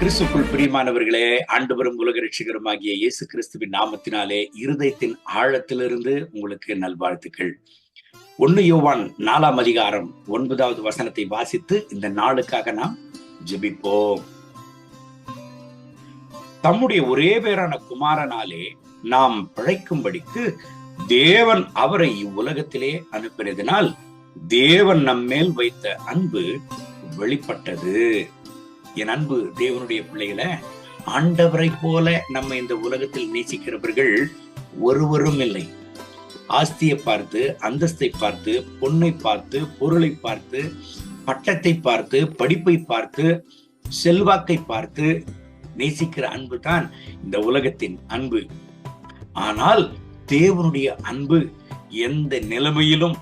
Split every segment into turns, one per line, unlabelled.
கிறிஸ்துக்குள் பிரியமானவர்களே ஆண்டவரும் உலக ரட்சிகருமாகிய இயேசு கிறிஸ்துவின் நாமத்தினாலே இருதயத்தின் ஆழத்திலிருந்து உங்களுக்கு நல்வாழ்த்துக்கள். ஒன்னு யோவான் நாலாம் அதிகாரம் ஒன்பதாவது வசனத்தை வாசித்து இந்த நாளுக்காக நாம் ஜெபிப்போம். தம்முடைய ஒரே பேரான குமாரனாலே நாம் பிழைக்கும்படிக்கு தேவன் அவரை இவ்வுலகத்திலே அனுப்பினதினால் தேவன் நம்மேல் வைத்த அன்பு வெளிப்பட்டது. என் அன்பு தேவனுடைய பிள்ளைகளை ஆண்டவரை போல நம்ம இந்த உலகத்தில் நேசிக்கிறவர்கள் ஒருவரும் இல்லை. ஆஸ்தியை பார்த்து அந்தஸ்தை பார்த்து பொண்ணை பார்த்து பொருளை பார்த்து பட்டத்தை பார்த்து படிப்பை பார்த்து செல்வாக்கை பார்த்து நேசிக்கிற அன்பு தான் இந்த உலகத்தின் அன்பு. ஆனால் தேவனுடைய அன்பு எந்த நிலைமையிலும்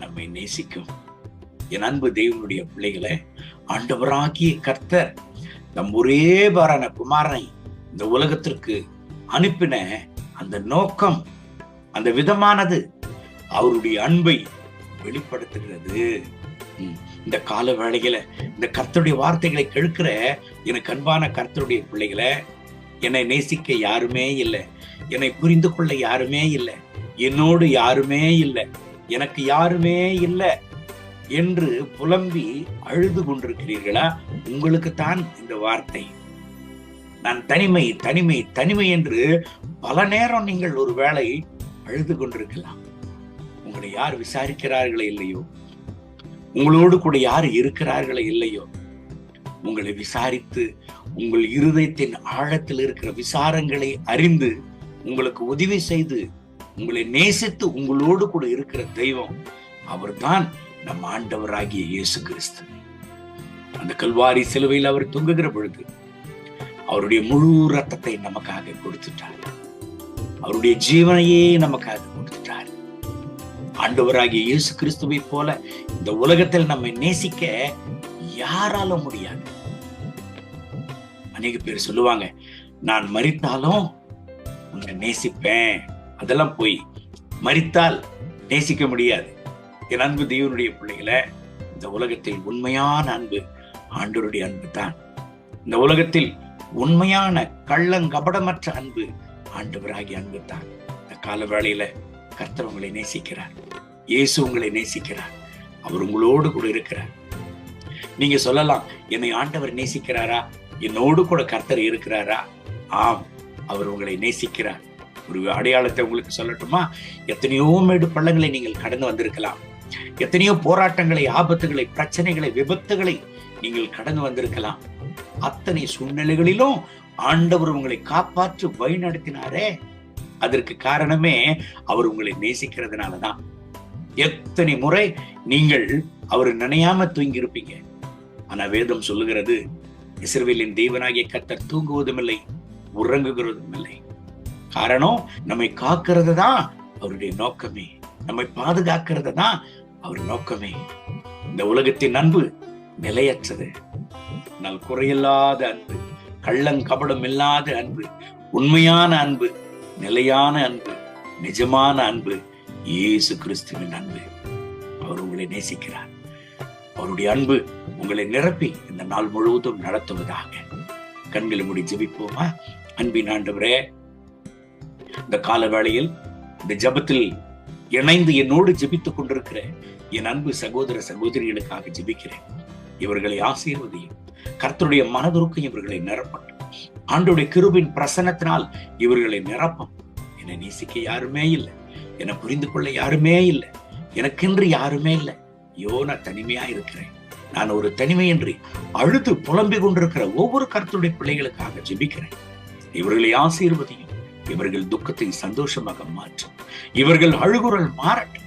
நம்மை நேசிக்கும். என் அன்பு தேவனுடைய பிள்ளைகளை ஆண்டவராகிய கர்த்தர் நம் ஒரே பாரான குமாரனை இந்த உலகத்திற்கு அனுப்பின அந்த நோக்கம் அந்த விதமானது அவருடைய அன்பை வெளிப்படுத்துகிறது. இந்த கால வேளையில இந்த கர்த்தருடைய வார்த்தைகளை கேட்கிற எனக்கு அன்பான கர்த்தருடைய பிள்ளைகளை என்னை நேசிக்க யாருமே இல்லை. என்னை புரிந்து கொள்ள யாருமே இல்லை. என்னோடு யாருமே இல்லை. எனக்கு யாருமே இல்லை. என்று புலம்பி அழுது கொண்டிருக்கிறீர்களா? உங்களுக்கு தான் இந்த வார்த்தை. நான் தனிமை தனிமை தனிமை என்று பல நேரம் நீங்கள் ஒரு வேளை அழுது கொண்டிருக்கலாம். உங்களை யார் விசாரிக்கிறார்களே இல்லையோ? உங்களோடு கூட யார் இருக்கிறார்களே இல்லையோ? உங்களை விசாரித்து உங்கள் இருதயத்தின் ஆழத்தில் இருக்கிற விசாரங்களை அறிந்து உங்களுக்கு உதவி செய்து உங்களை நேசித்து உங்களோடு கூட இருக்கிற தெய்வம் அவர்தான் நம் ஆண்டவராகிய இயேசு கிறிஸ்து. அந்த கல்வாரி சிலுவையில் அவர் தொங்குகிற பொழுது அவருடைய முழு ரத்தத்தை நமக்காக கொடுத்துட்டார். அவருடைய ஜீவனையே நமக்காக கொடுத்துட்டார். ஆண்டவராகிய இயேசு கிறிஸ்துவை போல இந்த உலகத்தில் நம்மை நேசிக்க யாரால முடியாது? அநேக பேர் சொல்லுவாங்க நான் மறித்தாலும் உன்னை நேசிப்பேன். அதெல்லாம் போய் மறித்தால் நேசிக்க முடியாது. என் அன்பு தேவனுடைய பிள்ளைகளை இந்த உலகத்தில் உண்மையான அன்பு ஆண்டவருடைய அன்பு தான். இந்த உலகத்தில் உண்மையான கள்ளங்கபடமற்ற அன்பு ஆண்டவராகிய அன்பு தான். இந்த கால வேளையில கர்த்தர் உங்களை நேசிக்கிறார். இயேசு உங்களை நேசிக்கிறார். அவர் உங்களோடு கூட இருக்கிறார். நீங்க சொல்லலாம் என்னை ஆண்டவர் நேசிக்கிறாரா? என்னோடு கூட கர்த்தர் இருக்கிறாரா? ஆம் அவர் உங்களை நேசிக்கிறார். ஒரு அடையாளத்தை உங்களுக்கு சொல்லட்டுமா? எத்தனையோ மேடு பள்ளங்களை நீங்கள் கடந்து வந்திருக்கலாம். எத்தனையோ போராட்டங்களை ஆபத்துகளை பிரச்சனைகளை விபத்துகளை நீங்கள் கடந்து வந்திருக்கலாம். அத்தனை சூழ்நிலைகளிலும் ஆண்டவர் உங்களை காப்பாற்றி வழி நடத்தினாரே அதற்கு காரணமே அவர் உங்களை நேசிக்கிறதுனாலதான். எத்தனை முறை நீங்கள் அவர் நினையாம தூங்கி இருப்பீங்க ஆனா வேதம் சொல்லுகிறது இஸ்ரவேலின் தெய்வனாகிய கத்தர் தூங்குவதும் இல்லை உறங்குகிறதும் இல்லை காரணம் நம்மை காக்கிறது தான் அவருடைய நோக்கமே. நம்மை பாதுகாக்கிறது தான் அவர் நோக்கமே இந்த உலகத்தின் அன்பு நிலையற்றது. நல் குறையில்லாத அன்பு கள்ளங்கபடம் இல்லாத அன்பு உண்மையான அன்பு நிலையான அன்பு நிஜமான அன்பு இயேசு கிறிஸ்துவின் அன்பு. அவர் உங்களை நேசிக்கிறார். அவருடைய அன்பு உங்களை நிரப்பி இந்த நாள் முழுவதும் நடத்துவதாக. கண்களை மூடி ஜெபிப்போமா? அன்பின் ஆண்டவரே இந்த கால வேளையில் இந்த ஜெபத்தில் இணைந்து என்னோடு ஜெபித்துக் கொண்டிருக்கிற என் அன்பு சகோதர சகோதரிகளுக்காக ஜெபிக்கிறேன். இவர்களை ஆசீர்வதியும். கர்த்தருடைய மனதுருக்கம் இவர்களை நிரப்பட்டும். ஆண்டுடைய கிருபின் பிரசனத்தினால் இவர்களை நிரப்பும் என்னை நேசிக்க யாருமே இல்லை. என்னை புரிந்து கொள்ள யாருமே இல்லை. எனக்கென்று யாருமே இல்லை. ஐயோ நான் தனிமையா இருக்கிறேன். நான் ஒரு தனிமையின்றி அழுது புலம்பிக் கொண்டிருக்கிற ஒவ்வொரு கர்த்தருடைய பிள்ளைகளுக்காக ஜெபிக்கிறேன். இவர்களை ஆசீர்வதியும். இவர்கள் துக்கத்தை சந்தோஷமாக மாற்றும் இவர்கள் அழுகுரல் மாறட்டும்.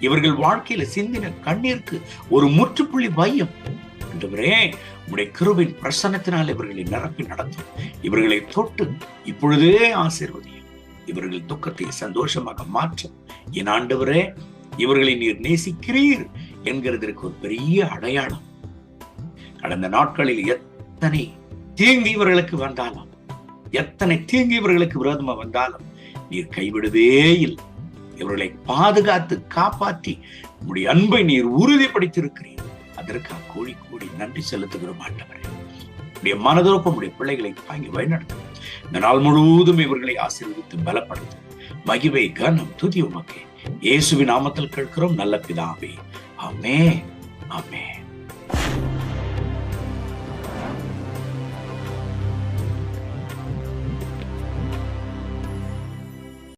இவர்கள் வாழ்க்கையில சிந்தின கண்ணீருக்கு ஒரு முற்றுப்புள்ளி பயம் என்றவரே உடைய கிருவின் பிரசன்னத்தினால் இவர்களை நிரப்பி நடத்தும். இவர்களை தொட்டு இப்பொழுதே ஆசீர்வதியும். இவர்கள் துக்கத்தை சந்தோஷமாக மாற்றும். என் ஆண்டவரே இவர்களை நீர் நேசிக்கிறீர் என்கிறதற்கு ஒரு பெரிய அடையாளம். கடந்த நாட்களில் எத்தனை தீங்கு இவர்களுக்கு வந்தாலும் எத்தனை தீங்கு இவர்களுக்கு விரோதமா வந்தாலும் நீர் கைவிடவே இல்லை. இவர்களை பாதுகாத்து காப்பாற்றி உங்களுடைய அன்பை நீர் உறுதிப்படுத்தியிருக்கிறீர். அதற்காக கோடி கூடி நன்றி செலுத்துகிறோம் ஆண்டவரே. உடைய மனதோக்கம் உடைய பிள்ளைகளை வாங்கி வழிநடத்தும். இந்த நாள் முழுவதும் இவர்களை ஆசீர்வதித்து பலப்படுத்தும். மகிவை கனம் துதி உமக்கே. இயேசுவின் நாமத்தில் கேட்கிறோம் நல்ல பிதாவே. ஆமே ஆமே